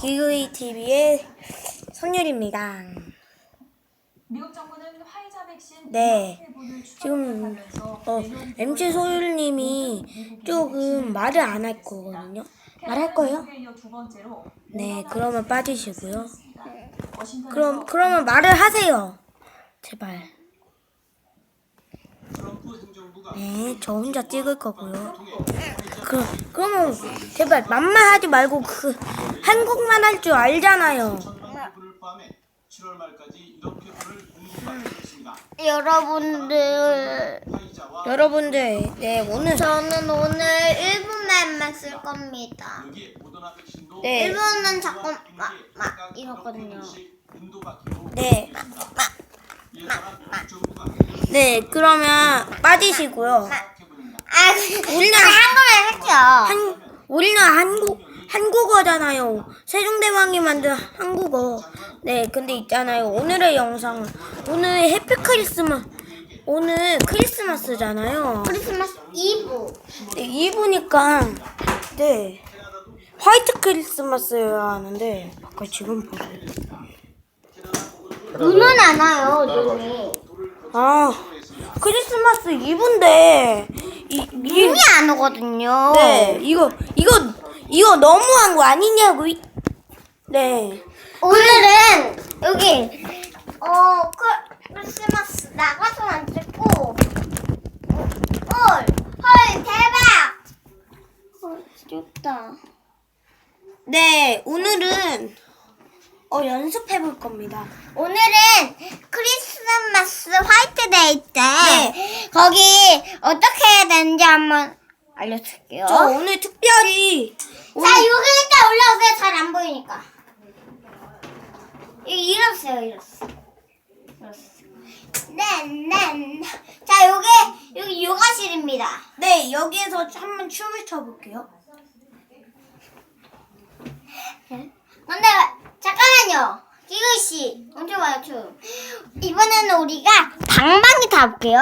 기그이 TV의 선율입니다. 미국 정부는 화이자 백신 네. 지금 어, MC 소율님이 조금 말을 안 할 거거든요. 말할 거예요? 네, 그러면 빠지시고요. 그럼 그러면 말을 하세요. 제발. 네, 저 혼자 찍을 거고요. 그 그러면 제발 만만하지 말고 그 한국만 할 줄 알잖아요. 전반 부분을 포함해 7월 말까지 이렇게 불을 공급받고 있습니다. 여러분들 여러분들, 네 오늘 저는 오늘 1분만만 쓸 겁니다 네. 1분은 자꾸 막, 막 이러거든요 인도받기로 네. 이에 따라 정부가 네 그러면 빠지시고요. 아 우리는 할게요 한 우리는 한국 한국어잖아요. 세종대왕이 만든 한국어. 네, 근데 있잖아요. 오늘의 영상 오늘 해피 크리스마스 오늘 크리스마스잖아요. 크리스마스 이브 네, 이브니까 네 화이트 크리스마스여야 하는데 아까 지금 보세요. 눈은 안 와요 눈이 아 크리스마스 이브인데 이, 이 눈이 안 오거든요 네 이거 이거 이거 너무한 거 아니냐고. 이- 네. 오늘은 여기 어 크리스마스 나가서만 찍고 헐, 헐 대박 헐 좋다 네, 오늘은 어 연습해 볼 겁니다. 오늘은 크리스마스 화이트데이 때 네. 거기 어떻게 해야 되는지 한번 알려줄게요. 저 오늘 특별히 자, 여기 일단 올라오세요. 잘 안 보이니까. 여기 일어서요, 일어서. 일어서. 네, 네. 자, 여기 여기 요가실입니다. 네 여기에서 한번 춤을 춰볼게요. 근데 잠깐만요. 기글 씨, 언제 와요, 춤? 이번에는 우리가 방방이 타볼게요.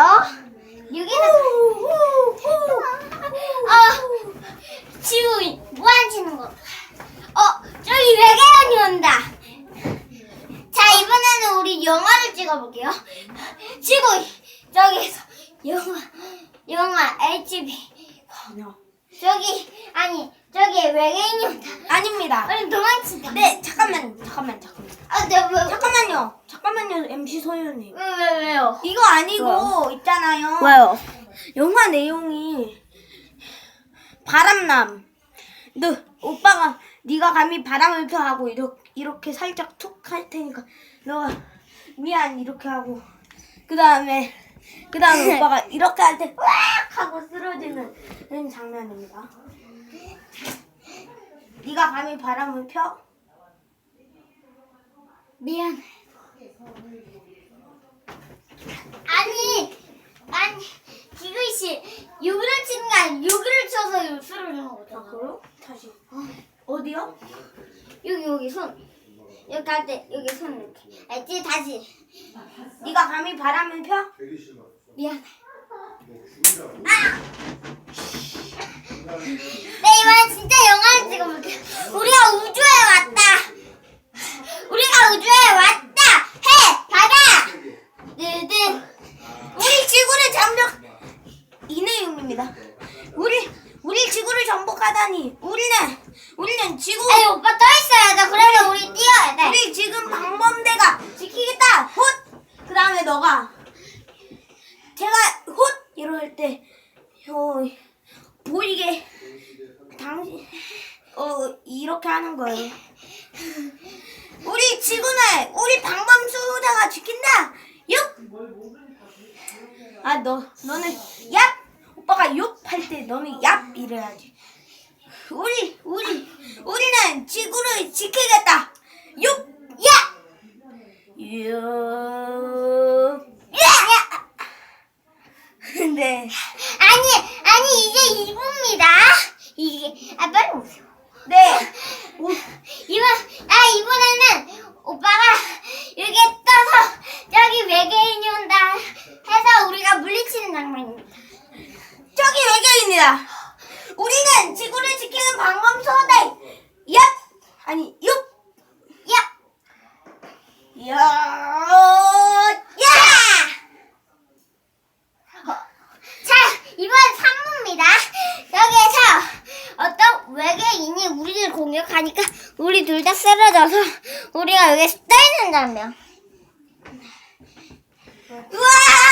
여기는 어, 지우 무한 치는 거. 어, 저기 외계인이 온다. 자, 이번에는 우리 영화를 찍어볼게요. 지구 저기서 영화 영화 HB 아니요. 저기 아니 저기 외계인이 온다. 아닙니다. 도망친다. 네 잠깐만 잠깐만 잠깐만 아, 네, 왜, 잠깐만요. 잠깐만요 MC 소연님. 왜, 왜, 왜요? 이거 아니고 있잖아요. 왜요? 영화 내용이 바람남. 너 오빠가 네가 감히 바람을 펴 하고 이렇게 이렇게 살짝 툭 할 테니까 너가 미안 이렇게 하고 그 다음에 그 다음에 오빠가 이렇게 할 때 왁 하고 쓰러지는 그런 장면입니다. 네가 감히 바람을 펴? 미안해. 아니, 아니, 기글 씨, 여기를 치는 게 아니라 여기를 쳐서 쓰러지는 아 거잖아. 그래요? 다시 어디요? 여기 여기 손. 여기 할 때 여기 손 이렇게. 알지? 다시. 네가 감히 바람을 펴? 미안해. 아! 네 이번엔 진짜 영화를 찍어볼게요. 우리가 내용입니다. 우리 우리 지구를 정복하다니 우리는 우리는 지구 아니 오빠 떠 있어야 돼. 그러면 우리 뛰어야 돼. 우리 지금 방범대가 지키겠다. 헛. 그 다음에 너가 제가 헛 이럴 때 어, 보이게 당신 어 이렇게 하는 거예요. 우리 지구는 우리 방범수대가 지킨다. 육. 아너 너는 얍 오빠가 욕할 때 너는 얍 이래야지. 우리 우리 우리는 지구를 지키겠다. 육 야. 육. 야. 근데 아니 아니 이제 2부입니다. 이게 아 빨리 오세요. 네 이번 아 이번에는 오빠가 떠 아니 육. 야. 야. 야. 어, 자 이번 3부입니다. 여기에서 어떤 외계인이 우리를 공격하니까 우리 둘 다 쓰러져서 우리가 여기서 떠 있는다며. 우와!